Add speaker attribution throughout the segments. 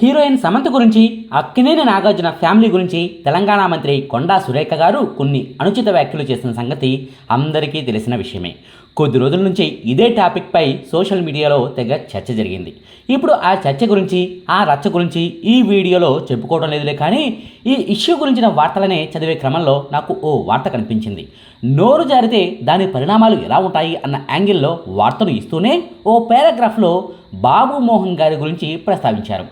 Speaker 1: Heroine Samantha గురించి Akkineni Nagarjuna family గురించి తెలంగాణ మంత్రి కొండా సురేఖ గారు కొన్ని అనుచిత వ్యాఖ్యలు చేసిన సంగతి అందరికీ తెలిసిన విషయమే. కొద్ది రోజుల నుంచి ఇదే టాపిక్పై సోషల్ మీడియాలో తెగ చర్చ జరిగింది. ఇప్పుడు ఆ చర్చ గురించి ఆ రచ్చ గురించి ఈ వీడియోలో చెప్పుకోవడం లేదులే కానీ ఈ ఇష్యూ గురించిన వార్తలనే చదివే క్రమంలో నాకు ఓ వార్త కనిపించింది. నోరు జారితే దాని పరిణామాలు ఎలా ఉంటాయి అన్న యాంగిల్లో వార్తను ఇస్తూనే ఓ పారాగ్రాఫ్లో బాబు మోహన్ గారి గురించి ప్రస్తావించారు.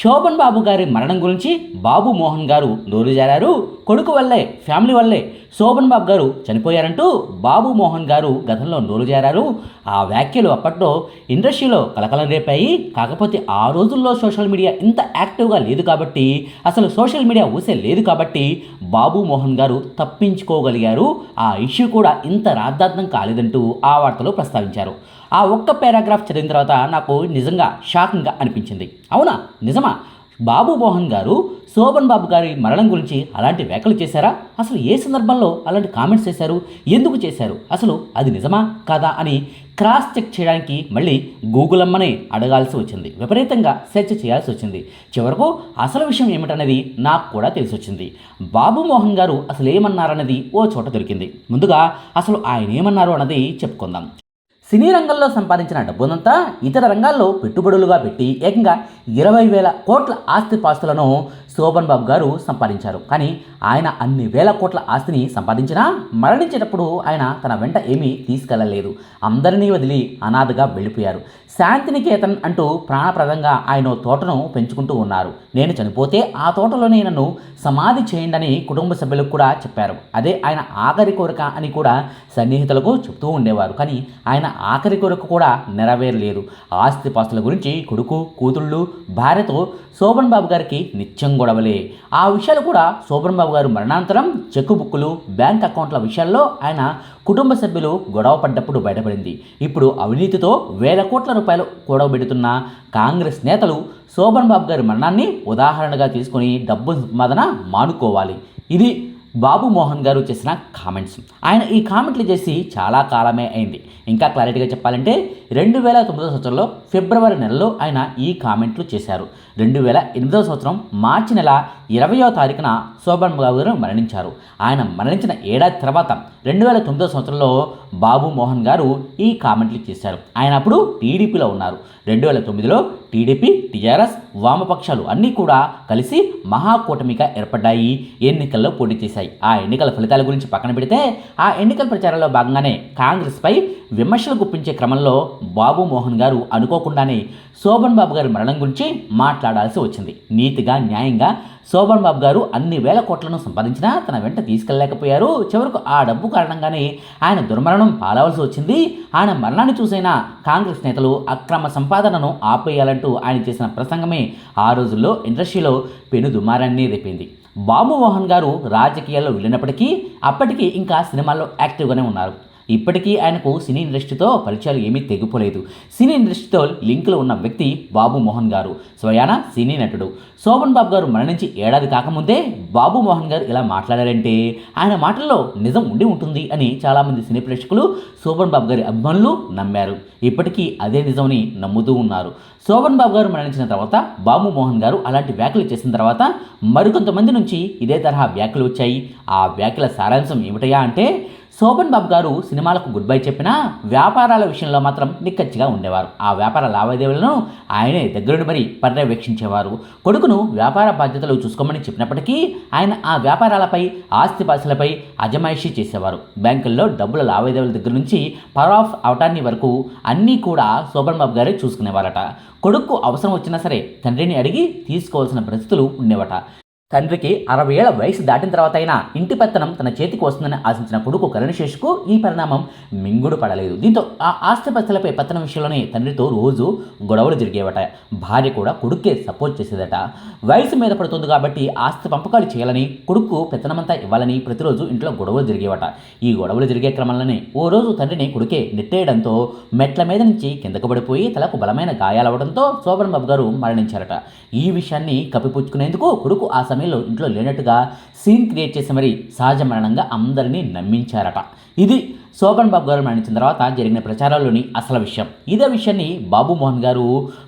Speaker 1: శోభన్ బాబు గారి మరణం గురించి బాబు మోహన్ గారు నోరు జారారు. కొడుకు వల్లే ఫ్యామిలీ వల్లే శోభన్ బాబు గారు చనిపోయారంటూ బాబు మోహన్ గారు గతంలో నోరు జారారు. ఆ వ్యాఖ్యలు అప్పట్లో ఇండస్ట్రీలో కలకలం రేపాయి. కాకపోతే ఆ రోజుల్లో సోషల్ మీడియా ఇంత యాక్టివ్గా లేదు కాబట్టి అసలు సోషల్ మీడియా ఊసే లేదు కాబట్టి బాబు మోహన్ గారు తప్పించుకోగలిగారు. ఆ ఇష్యూ కూడా ఇంత రాద్ధాంతం కాలేదంటూ ఆ వార్తలో ప్రస్తావించారు. ఆ ఒక్క పారాగ్రాఫ్ చదివిన తర్వాత నాకు నిజంగా షాకింగ్గా అనిపించింది. అవునా? నిజమా? బాబు మోహన్ గారు శోభన్ బాబు గారి మరణం గురించి అలాంటి వ్యాఖ్యలు చేశారా? అసలు ఏ సందర్భంలో అలాంటి కామెంట్స్ చేశారు? ఎందుకు చేశారు? అసలు అది నిజమా? కాదా? అని క్రాస్ చెక్ చేయడానికి మళ్ళీ గూగుల్ అమ్మనే అడగాల్సి వచ్చింది. విపరీతంగా సెర్చ్ చేయాల్సి వచ్చింది. చివరకు అసలు విషయం ఏమిటనేది నాకు కూడా తెలిసి వచ్చింది బాబు మోహన్ గారు అసలు ఏమన్నారనేది ఓ చోట దొరికింది. ముందుగా అసలు ఆయన ఏమన్నారు అన్నది చెప్పుకుందాం. సినీ రంగంలో సంపాదించిన డబ్బునంతా ఇతర రంగాల్లో పెట్టుబడులుగా పెట్టి ఏకంగా ఇరవై వేల కోట్ల ఆస్తి పాస్తులను శోభన్ బాబు గారు సంపాదించారు. కానీ ఆయన అన్ని వేల కోట్ల ఆస్తిని సంపాదించినా మరణించేటప్పుడు ఆయన తన వెంట ఏమీ తీసుకెళ్ళలేదు. అందరినీ వదిలి అనాథగా వెళ్ళిపోయారు. శాంతినికేతన్ అంటూ ప్రాణప్రదంగా ఆయన తోటను పెంచుకుంటూ ఉన్నారు. నేను చనిపోతే ఆ తోటలోనే నన్ను సమాధి చేయండి కుటుంబ సభ్యులకు కూడా చెప్పారు. అదే ఆయన ఆఖరి కోరిక అని కూడా సన్నిహితులకు చెప్తూ ఉండేవారు. కానీ ఆయన ఆఖరి కోరిక కూడా నెరవేరలేదు. ఆస్తిపాస్తుల గురించి కొడుకు కూతుళ్ళు భార్యతో శోభన్ బాబు గారికి నిత్యం కూడా గొడవలే ఆ విషయాలు కూడా శోభన్ బాబు గారు మరణానంతరం చెక్కు బుక్కులు బ్యాంక్ అకౌంట్ల విషయాల్లో ఆయన కుటుంబ సభ్యులు గొడవ పడ్డప్పుడు బయటపడింది. ఇప్పుడు అవినీతితో వేల కోట్ల రూపాయలు కూడబెడుతున్న కాంగ్రెస్ నేతలు శోభన్ బాబు గారి మరణాన్ని ఉదాహరణగా తీసుకొని డబ్బు సంపాదన మానుకోవాలి. ఇది బాబు మోహన్ గారు చేసిన కామెంట్స్ ఆయన ఈ కామెంట్లు చేసి చాలా కాలమే అయింది. ఇంకా క్లారిటీగా చెప్పాలంటే రెండు వేల తొమ్మిదో సంవత్సరంలో ఫిబ్రవరి నెలలో ఆయన ఈ కామెంట్లు చేశారు. రెండు వేల ఎనిమిదవ సంవత్సరం మార్చి నెల ఇరవయో తారీఖున శోభన్ బాబు గారు మరణించారు. ఆయన మరణించిన ఏడాది తర్వాత రెండు వేల తొమ్మిదో సంవత్సరంలో బాబు మోహన్ గారు ఈ కామెంట్లు చేశారు. ఆయన అప్పుడు టీడీపీలో ఉన్నారు. రెండు వేల తొమ్మిదిలో టీడీపీ టీఆర్ఎస్ వామపక్షాలు అన్నీ కూడా కలిసి మహాకూటమిగా ఏర్పడ్డాయి. ఎన్నికల్లో పోటీ చేశాయి. ఆ ఎన్నికల ఫలితాల గురించి పక్కన పెడితే ఆ ఎన్నికల ప్రచారంలో భాగంగానే కాంగ్రెస్పై విమర్శలు గుప్పించే క్రమంలో బాబు మోహన్ గారు అనుకోకుండానే శోభన్ బాబు గారి మరణం గురించి మాట్లాడాల్సి వచ్చింది. నీతిగా న్యాయంగా శోభన్ బాబు గారు అన్ని వేల కోట్లను సంపాదించినా తన వెంట తీసుకెళ్ళలేకపోయారు చివరకు ఆ డబ్బు కారణంగానే ఆయన దుర్మరణం పాలవలసి వచ్చింది. ఆయన మరణాన్ని చూసైనా కాంగ్రెస్ నేతలు అక్రమ సంపాదనను ఆపేయాలంటూ ఆయన చేసిన ప్రసంగమే ఆ రోజుల్లో ఇండస్ట్రీలో పెను దుమారాన్ని రేపింది. బాబు మోహన్ గారు రాజకీయాల్లో వెళ్ళినప్పటికీ అప్పటికి ఇంకా సినిమాల్లో యాక్టివ్గానే ఉన్నారు. ఇప్పటికీ ఆయనకు సినీ ఇండస్ట్రీతో పరిచయాలు ఏమీ తెగిపోలేదు. సినీ ఇండస్ట్రీతో లింకులు ఉన్న వ్యక్తి బాబు మోహన్ గారు. స్వయాన సినీ నటుడు. శోభన్ బాబు గారు మరణించి ఏడాది కాకముందే బాబు మోహన్ గారు ఇలా మాట్లాడారంటే ఆయన మాటల్లో నిజం ఉండి ఉంటుంది అని చాలామంది సినీ ప్రేక్షకులు శోభన్ బాబు గారి అభిమానులు నమ్మారు. ఇప్పటికీ అదే నిజమని నమ్ముతూ ఉన్నారు. శోభన్ బాబు గారు మరణించిన తర్వాత బాబు మోహన్ గారు అలాంటి వ్యాఖ్యలు చేసిన తర్వాత మరికొంతమంది నుంచి ఇదే తరహా వ్యాఖ్యలు వచ్చాయి. ఆ వ్యాఖ్యల సారాంశం ఏమిటయా అంటే శోభన్ బాబు గారు సినిమాలకు గుడ్ బై చెప్పినా వ్యాపారాల విషయంలో మాత్రం నిక్కచ్చిగా ఉండేవారు. ఆ వ్యాపార లావాదేవీలను ఆయనే దగ్గరుండి మరి పర్యవేక్షించేవారు. కొడుకును వ్యాపార బాధ్యతలు చూసుకోమని చెప్పినప్పటికీ ఆయన ఆ వ్యాపారాలపై ఆస్తిపాస్తులపై అజమాయిషీ చేసేవారు. బ్యాంకుల్లో డబ్బుల లావాదేవీల దగ్గర నుంచి పవర్ ఆఫ్ అవటాన్ని వరకు అన్నీ కూడా శోభన్ బాబు గారే చూసుకునేవారట. కొడుకు అవసరం వచ్చినా సరే తండ్రిని అడిగి తీసుకోవాల్సిన పరిస్థితులు ఉండేవట. తండ్రికి అరవై ఏళ్ళ వయసు దాటిన తర్వాత అయినా ఇంటి పెత్తనం తన చేతికి వస్తుందని ఆశించిన కొడుకు కరుణశేషుకు ఈ పరిణామం మింగుడు పడలేదు. దీంతో ఆ ఆస్తిపస్తులపై పెత్తనం విషయంలోనే తండ్రితో రోజు గొడవలు జరిగేవట. భార్య కూడా కొడుక్కే సపోర్ట్ చేసేదట. వయసు మీద పడుతుంది కాబట్టి ఆస్తి పంపకాలు చేయాలని కొడుకు పెత్తనమంతా ఇవ్వాలని ప్రతిరోజు ఇంట్లో గొడవలు జరిగేవట. ఈ గొడవలు జరిగే క్రమంలోనే ఓ రోజు తండ్రిని కొడుకే నెట్టేయడంతో మెట్ల మీద నుంచి కిందకు పడిపోయి తలకు బలమైన గాయాలవడంతో శోభన్ బాబు గారు మరణించారట. ఈ విషయాన్ని కప్పిపుచ్చుకునేందుకు కొడుకు ఆ సమయంలో ఇంట్లో లేనట్టుగా సీన్ క్రియేట్ చేసి మరి సహజ మరణంగా అందరినీ నమ్మించారట. ఇది శోభన్ బాబు గారు మరణించిన తర్వాత జరిగిన ప్రచారాల్లోని అసలు విషయం. ఇదే విషయాన్ని బాబు మోహన్ గారు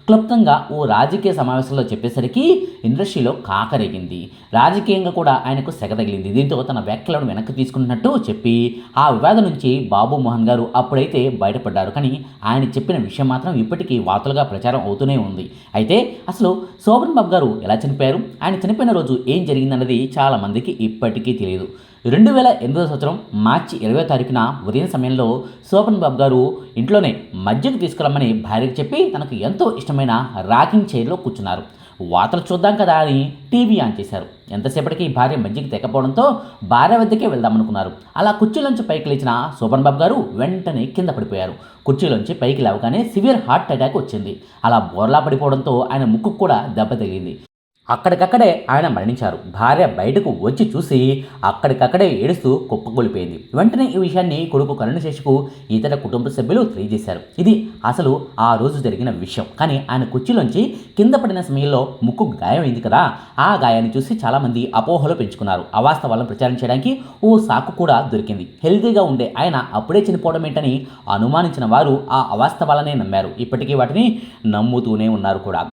Speaker 1: క్లుప్తంగా ఓ రాజకీయ సమావేశంలో చెప్పేసరికి ఇండస్ట్రీలో కాకరేగింది. రాజకీయంగా కూడా ఆయనకు సెగ తగిలింది. దీంతో తన వ్యాఖ్యలను వెనక్కి తీసుకున్నట్టు చెప్పి ఆ వివాదం నుంచి బాబు మోహన్ గారు అప్పుడైతే బయటపడ్డారు. కానీ ఆయన చెప్పిన విషయం మాత్రం ఇప్పటికీ వార్తలుగా ప్రచారం అవుతూనే ఉంది. అయితే అసలు శోభన్ బాబు గారు ఎలా చనిపోయారు? ఆయన చనిపోయిన రోజు ఏం జరిగిందన్నది చాలా మందికి ఇప్పటికీ తెలియదు రెండు వేల ఎనిమిదో సంవత్సరం మార్చి ఇరవై తారీఖున ఉదయం సమయంలో శోభన్ బాబు గారు ఇంట్లోనే మధ్యకు తీసుకురమ్మని భార్యకు చెప్పి తనకు ఎంతో ఇష్టమైన రాకింగ్ చైర్లో కూర్చున్నారు. వార్తలు చూద్దాం కదా అని టీవీ ఆన్ చేశారు. ఎంతసేపటికి భార్య మధ్యకి తెక్కపోవడంతో భార్య వద్దకే వెళ్దామనుకున్నారు. అలా కుర్చీలోంచి పైకి లేచిన శోభన్ బాబు గారు వెంటనే కింద పడిపోయారు. కుర్చీలోంచి పైకి లేవగానే సివియర్ హార్ట్ అటాక్ వచ్చింది. అలా బోర్లా పడిపోవడంతో ఆయన ముక్కు కూడా దెబ్బ తగిలింది. అక్కడికక్కడే ఆయన మరణించారు. భార్య బయటకు వచ్చి చూసి అక్కడికక్కడే ఏడుస్తూ కుప్పకూలిపోయింది. వెంటనే ఈ విషయాన్ని కొడుకు కరుణశేషుకు ఇతర కుటుంబ సభ్యులు తెలియజేశారు. ఇది అసలు ఆ రోజు జరిగిన విషయం. కానీ ఆయన కుర్చీలోంచి కింద పడిన సమయంలో ముక్కు గాయమైంది కదా. ఆ గాయాన్ని చూసి చాలామంది అపోహలు పెంచుకున్నారు. అవాస్తవాలను ప్రచారం చేయడానికి ఓ సాకు కూడా దొరికింది. హెల్తీగా ఉండే ఆయన అప్పుడే చనిపోవడం ఏంటని అనుమానించిన వారు ఆ అవాస్తవాలనే నమ్మారు. ఇప్పటికీ వాటిని నమ్ముతూనే ఉన్నారు కూడా.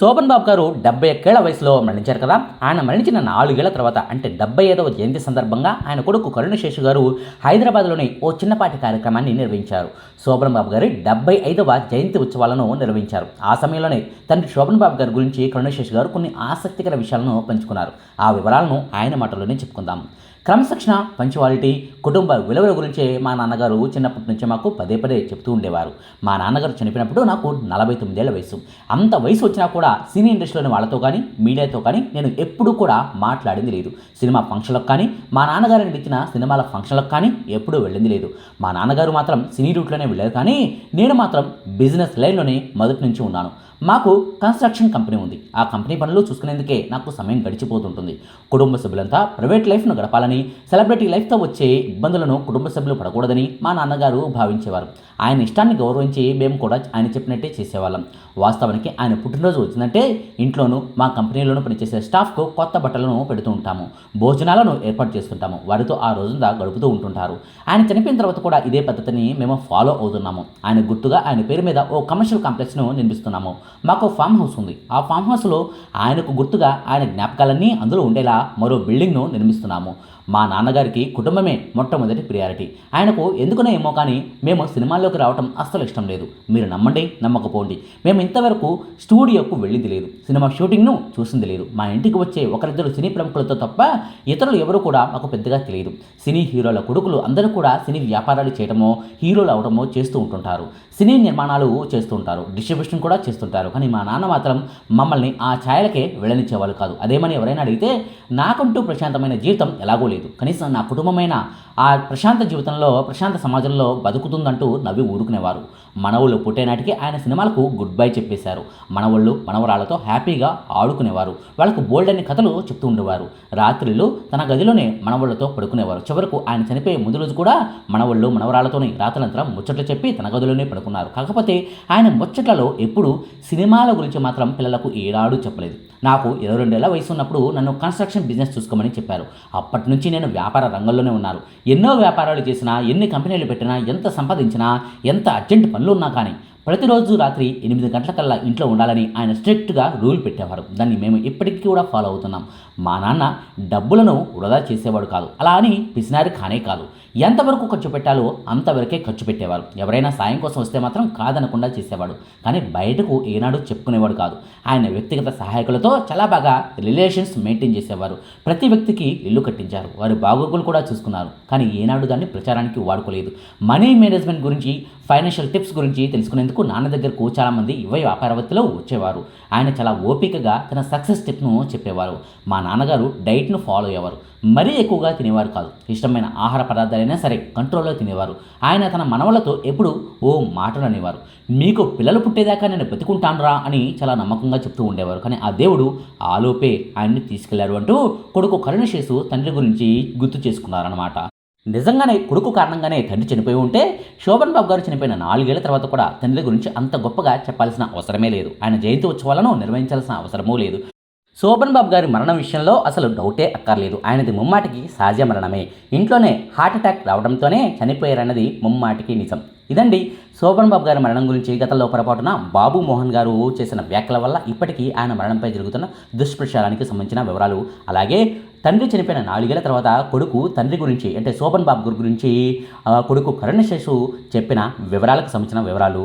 Speaker 1: శోభన్ బాబు గారు డెబ్బై ఒక్కేళ్ళ వయసులో మరణించారు కదా. ఆయన మరణించిన నాలుగేళ్ళ తర్వాత అంటే డెబ్బై ఐదవ జయంతి సందర్భంగా ఆయన కొడుకు కరుణశేషు గారు హైదరాబాద్లోని ఓ చిన్నపాటి కార్యక్రమాన్ని నిర్వహించారు. శోభన్ బాబు గారి డెబ్బై ఐదవ జయంతి ఉత్సవాలను నిర్వహించారు. ఆ సమయంలోనే తండ్రి శోభన్ బాబు గారి గురించి కరుణశేషు గారు కొన్ని ఆసక్తికర విషయాలను పంచుకున్నారు. ఆ వివరాలను ఆయన మాటల్లోనే చెప్పుకుందాం. క్రమశిక్షణ పంచువాలిటీ కుటుంబ విలువల గురించే మా నాన్నగారు చిన్నప్పటి నుంచి మాకు పదే పదే చెప్తూ ఉండేవారు. మా నాన్నగారు చనిపోయినప్పుడు నాకు నలభై తొమ్మిదేళ్ళ వయసు అంత వయసు వచ్చినా కూడా సినీ ఇండస్ట్రీలోని వాళ్ళతో కానీ మీడియాతో కానీ నేను ఎప్పుడూ కూడా మాట్లాడింది లేదు. సినిమా ఫంక్షన్లకు కానీ మా నాన్నగారు నడిచిన సినిమాల ఫంక్షన్లకు కానీ ఎప్పుడూ వెళ్ళింది లేదు. మా నాన్నగారు మాత్రం సినీ రూట్లోనే వెళ్ళారు కానీ నేను మాత్రం బిజినెస్ లైన్లోనే మొదటి నుంచి ఉన్నాను. మాకు కన్స్ట్రక్షన్ కంపెనీ ఉంది. ఆ కంపెనీ పనులు చూసుకునేందుకే నాకు సమయం గడిచిపోతుంటుంది. కుటుంబ సభ్యులంతా ప్రైవేట్ లైఫ్ను గడపాలని సెలబ్రిటీ లైఫ్తో వచ్చే ఇబ్బందులను కుటుంబ సభ్యులు పడకూడదని మా నాన్నగారు భావించేవారు. ఆయన ఇష్టాన్ని గౌరవించి మేము కూడా ఆయన చెప్పినట్టే చేసేవాళ్ళం. వాస్తవానికి ఆయన పుట్టినరోజు వచ్చిందంటే ఇంట్లోనూ మా కంపెనీలోనూ పనిచేసే స్టాఫ్కు కొత్త బట్టలను పెడుతూ ఉంటాము. భోజనాలను ఏర్పాటు చేస్తుంటాము. వారితో ఆ రోజుందా గడుపుతూ ఉంటుంటారు. ఆయన చనిపోయిన తర్వాత కూడా ఇదే పద్ధతిని మేము ఫాలో అవుతున్నాము. ఆయన గుర్తుగా ఆయన పేరు మీద ఓ కమర్షియల్ కాంప్లెక్స్ను నిర్మిస్తున్నాము. మాకు ఫామ్ హౌస్ ఉంది. ఆ ఫామ్ హౌస్లో ఆయనకు గుర్తుగా ఆయన జ్ఞాపకాలన్నీ అందులో ఉండేలా మరో బిల్డింగ్ను నిర్మిస్తున్నాము. మా నాన్నగారికి కుటుంబమే మొట్టమొదటి ప్రియారిటీ ఆయనకు ఎందుకునో ఏమో కానీ మేము సినిమాల్లోకి రావటం అస్సలు ఇష్టం లేదు. మీరు నమ్మండి నమ్మకపోండి. మేము ఇంతవరకు స్టూడియోకు వెళ్ళింది లేదు. సినిమా షూటింగ్ను చూసింది లేదు. మా ఇంటికి వచ్చే ఒకరిద్దరు సినీ ప్రముఖులతో తప్ప ఇతరులు ఎవరు కూడా మాకు పెద్దగా తెలియదు. సినీ హీరోల కొడుకులు అందరూ కూడా సినీ వ్యాపారాలు చేయడమో హీరోలు అవడమో చేస్తూ ఉంటుంటారు. సినీ నిర్మాణాలు చేస్తూ ఉంటారు. డిస్ట్రిబ్యూషన్ కూడా చేస్తుంటారు. కానీ మా నాన్న మాత్రం మమ్మల్ని ఆ ఛాయలకే వెళ్ళనిచ్చేవాళ్ళు కాదు. అదేమని ఎవరైనా అడిగితే నాకంటూ ప్రశాంతమైన జీవితం ఎలాగో లేదు. కనీసం నా కుటుంబమైన ఆ ప్రశాంత జీవితంలో ప్రశాంత సమాజంలో బతుకుతుందంటూ నవ్వి ఊరుకునేవారు. మనవులు పుట్టేనాటికి ఆయన సినిమాలకు గుడ్ బై చెప్పేశారు. మనవళ్ళు మనవరాళ్ళతో హ్యాపీగా ఆడుకునేవారు. వాళ్ళకు బోల్డ్ అనే కథలు చెప్తూ ఉండేవారు. రాత్రిళ్ళు తన గదిలోనే మనవళ్ళతో పడుకునేవారు. చివరకు ఆయన చనిపోయే ముందు రోజు కూడా మనవళ్ళు మనవరాళ్ళతోనే రాత్రంతా ముచ్చట్లు చెప్పి తన గదిలోనే పడుకున్నారు. కాకపోతే ఆయన ముచ్చట్లలో ఎప్పుడు సినిమాల గురించి మాత్రం పిల్లలకు ఏడాడు చెప్పలేదు. నాకు ఇరవై రెండేళ్ళ వయసు ఉన్నప్పుడు నన్ను కన్స్ట్రక్షన్ బిజినెస్ చూసుకోమని చెప్పారు. అప్పటి నుంచి నేను వ్యాపార రంగంలోనే ఉన్నాను. ఎన్నో వ్యాపారాలు చేసినా ఎన్ని కంపెనీలు పెట్టినా ఎంత సంపాదించినా ఎంత అర్జెంట్ పనులు ఉన్నా కానీ ప్రతిరోజు రాత్రి ఎనిమిది గంటలకల్లా ఇంట్లో ఉండాలని ఆయన స్ట్రిక్ట్గా రూల్ పెట్టేవారు. దాన్ని మేము ఇప్పటికీ కూడా ఫాలో అవుతున్నాం. మా నాన్న డబ్బులను వృధా చేసేవాడు కాదు. అలా అని పిసినారి కానే కాదు. ఎంతవరకు ఖర్చు పెట్టాలో అంతవరకే ఖర్చు పెట్టేవారు. ఎవరైనా సాయం కోసం వస్తే మాత్రం కాదనకుండా చేసేవాడు. కానీ బయటకు ఏనాడు చెప్పుకునేవాడు కాదు. ఆయన వ్యక్తిగత సహాయకులతో చాలా బాగా రిలేషన్స్ మెయింటైన్ చేసేవారు. ప్రతి వ్యక్తికి ఇల్లు కట్టించారు. వారి బాగోగులు కూడా చూసుకున్నారు. కానీ ఏనాడు దాన్ని ప్రచారానికి వాడుకోలేదు. మనీ మేనేజ్మెంట్ గురించి ఫైనాన్షియల్ టిప్స్ గురించి తెలుసుకునేందుకు నాన్న దగ్గరకు చాలామంది యువ వ్యాపారవేత్తలు వచ్చేవారు? ఆయన చాలా ఓపికగా తన సక్సెస్ టిప్ను చెప్పేవారు. మా నాన్నగారు డైట్ను ఫాలో అయ్యేవారు. మరీ ఎక్కువగా తినేవారు కాదు. ఇష్టమైన ఆహార పదార్థాలైనా సరే కంట్రోల్లో తినేవారు. ఆయన తన మనవలతో ఎప్పుడు ఓ మాటలు అనేవారు. మీకు పిల్లలు పుట్టేదాకా నేను బతుకుంటానురా అని చాలా నమ్మకంగా చెప్తూ ఉండేవారు. కానీ ఆ దేవుడు ఆలోపే ఆయన్ని తీసుకెళ్ళారు అంటూ కొడుకు కరుణశేషు తండ్రి గురించి గుర్తు చేసుకున్నారన్నమాట. నిజంగానే కొడుకు కారణంగానే తండ్రి చనిపోయి ఉంటే శోభన్ బాబు గారు చనిపోయిన నాలుగేళ్ళ తర్వాత కూడా తండ్రి గురించి అంత గొప్పగా చెప్పాల్సిన అవసరమే లేదు. ఆయన జయంతి ఉత్సవాలను నిర్వహించాల్సిన అవసరమూ లేదు. శోభన్ బాబు గారి మరణం విషయంలో అసలు డౌటే అక్కర్లేదు. ఆయనది ముమ్మాటికి సహజ మరణమే. ఇంట్లోనే హార్ట్ అటాక్ రావడంతోనే చనిపోయారన్నది ముమ్మాటికి నిజం. ఇదండి శోభన్ బాబు గారి మరణం గురించి గతంలో పొరపాటున బాబు మోహన్ గారు చేసిన వ్యాఖ్యల వల్ల ఇప్పటికీ ఆయన మరణంపై జరుగుతున్న దుష్ప్రచారానికి సంబంధించిన వివరాలు. అలాగే తండ్రి చనిపోయిన నాలుగేళ్ళ తర్వాత కొడుకు తండ్రి గురించి అంటే శోభన్ బాబు గురించి కొడుకు కరుణశేషు చెప్పిన వివరాలకు సంబంధించిన వివరాలు.